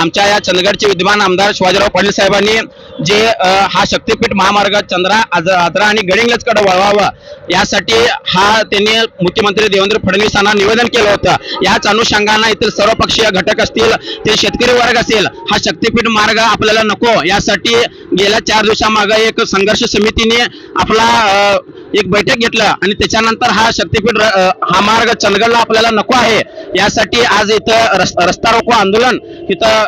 आमच्या या चंदगडचे विद्यमान आमदार शिवाजीराव पाटील साहेबांनी जे हा शक्तीपीठ महामार्ग चंद्रा आजरा आणि गडिंग्लजकडे वळवावा यासाठी हा त्यांनी मुख्यमंत्री देवेंद्र फडणवीसांना निवेदन केलं होतं. याच अनुषंगानं येथील सर्वपक्षीय घटक असतील ते शेतकरी वर्ग असेल हा शक्तीपीठ मार्ग आपल्याला नको. यासाठी गेल्या चार दिवसामागे एक संघर्ष समितीने आपला एक बैठक घेतला आणि त्याच्यानंतर हा शक्तीपीठ र- हा मार्ग चंदगडला आपल्याला नको आहे. यासाठी आज इथं रस- रस्ता रोको आंदोलन इथं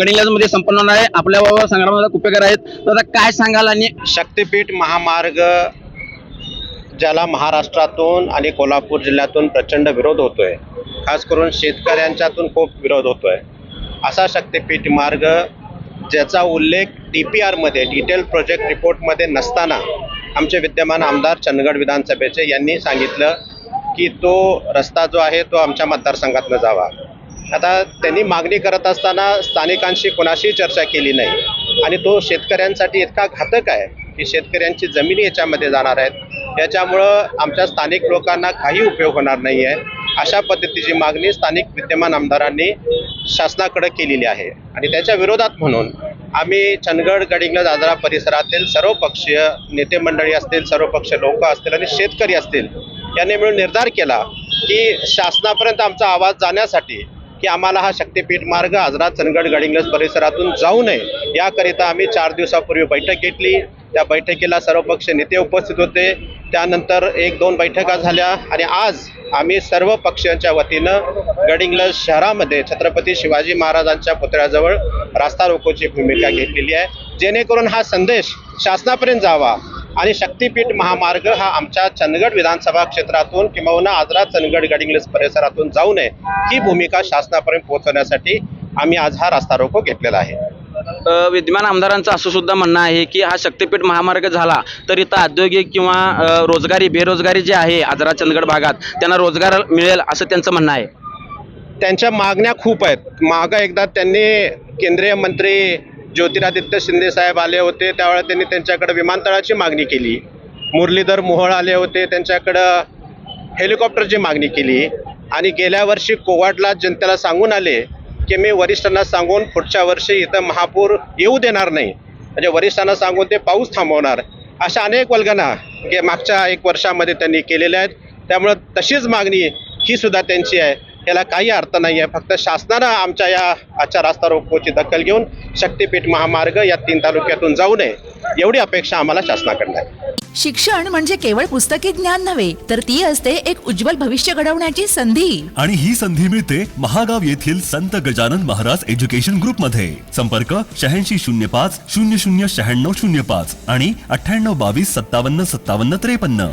गडिंग्लज संपन्न होणार आहे. आपल्या बरोबर संग्रामदादा कुपेकर आहेत. तर काय सांगाल आणि शक्तीपीठ महामार्ग ज्याला महाराष्ट्रातून आणि कोल्हापूर जिल्ह्यातून प्रचंड विरोध होतोय. खास करून शेतकऱ्यांच्यातून खूप विरोध होतोय. असा शक्तीपीठ मार्ग ज्याचा उल्लेख डी पी आरमध्ये डिटेल प्रोजेक्ट रिपोर्टमध्ये नसताना आमचे विद्यमान आमदार चंदगड विधानसभेचे यांनी सांगितलं की तो रस्ता जो आहे तो आमच्या मतदारसंघातनं जावा. आता त्यांनी मागणी करत असताना स्थानिकांशी कोणाशी चर्चा केली नाही. आणि तो शेतकऱ्यांसाठी इतका घातक आहे की शेतकऱ्यांची जमिनी याच्यामध्ये जाणार आहेत. याच्यामुळं आमच्या स्थानिक लोकांना काही उपयोग होणार नाही आहे अशा पद्धतीची मागणी स्थानिक विद्यमान आमदारांनी शासनाकडे केलेली आहे. आणि त्याच्या विरोधात म्हणून आम्ही चंदगड गडिंगला दादरा परिसरातील सर्व पक्षीय नेते मंडळी असतील सर्व पक्षीय लोक असतील आणि शेतकरी असतील यांनी मिळून निर्धार केला की शासनापर्यंत आमचा आवाज जाण्यासाठी की आम्हाला हा शक्तीपीठ मार्ग आजरा चंदगड गडिंगलज परिसरातून जाऊ नये. याकरिता आम्ही चार दिवसापूर्वी बैठक घेतली. त्या बैठकीला सर्व पक्ष नेते उपस्थित होते. त्यानंतर एक दोन बैठका झाल्या आणि आज आम्ही सर्व पक्षांच्या वतीनं गडिंग्लज शहरामध्ये छत्रपती शिवाजी महाराजांच्या पुतळ्याजवळ रास्ता रोकोची भूमिका घेतलेली आहे. जेणेकरून हा संदेश शासनापर्यंत जावा आणि शक्तीपीठ महामार्ग हा आमच्या चंदगड विधानसभा क्षेत्रातून किंवा आजरा चंदगड गडिंग्लज परिसरातून जाऊ नये ही भूमिका शासनापर्यंत पोहोचवण्यासाठी आम्ही आज हा रास्ता रोको घेतलेला आहे. विद्यमान आमदारांचं असं सुद्धा म्हणणं आहे की हा शक्तीपीठ महामार्ग झाला तर इथं औद्योगिक किंवा रोजगारी बेरोजगारी जी आहे आजरा चंदगड भागात त्यांना रोजगार मिळेल असं त्यांचं म्हणणं आहे. त्यांच्या मागण्या खूप आहेत. मागं एकदा त्यांनी केंद्रीय मंत्री ज्योतिरादित्य शिंदे साहेब आले होते त्यावेळेला त्यांनी त्यांच्याकडे विमानतळाची मागणी केली. मुरलीधर मोहोळ आले होते त्यांच्याकडं हेलिकॉप्टरची मागणी केली. आणि गेल्या वर्षी कोवाडला जनतेला सांगून आले की मी वरिष्ठांना सांगून पुढच्या वर्षी इथं महापूर येऊ देणार नाही. म्हणजे वरिष्ठांना सांगून ते पाऊस थांबवणार. अशा अनेक वल्गना गे मागच्या एक वर्षामध्ये त्यांनी केलेल्या आहेत. त्यामुळं तशीच मागणी ही सुद्धा त्यांची आहे. याला काही अर्थ नाही आहे. फक्त शासनानं आमच्या या आजच्या रस्ता रोकोची दखल घेऊन शक्तीपीठ महामार्ग या तीन तालुक्यातून जाऊ नये. एवढी अपेक्षा आम्हाला शासनाकडनं आहे. शिक्षण म्हणजे केवळ पुस्तकी ज्ञान नव्हे तर ती असते एक उज्ज्वल भविष्य घडवण्याची संधी. आणि ही संधी मिळते महागाव येथील संत गजानन महाराज एज्युकेशन ग्रुपमध्ये संपर्क शहाऐंशी शून्य पाच शून्य शून्य शहाण्णव शून्य पाच आणि अठ्ठ्याण्णव बावीस सत्तावन्न सत्तावन्न त्रेपन्न.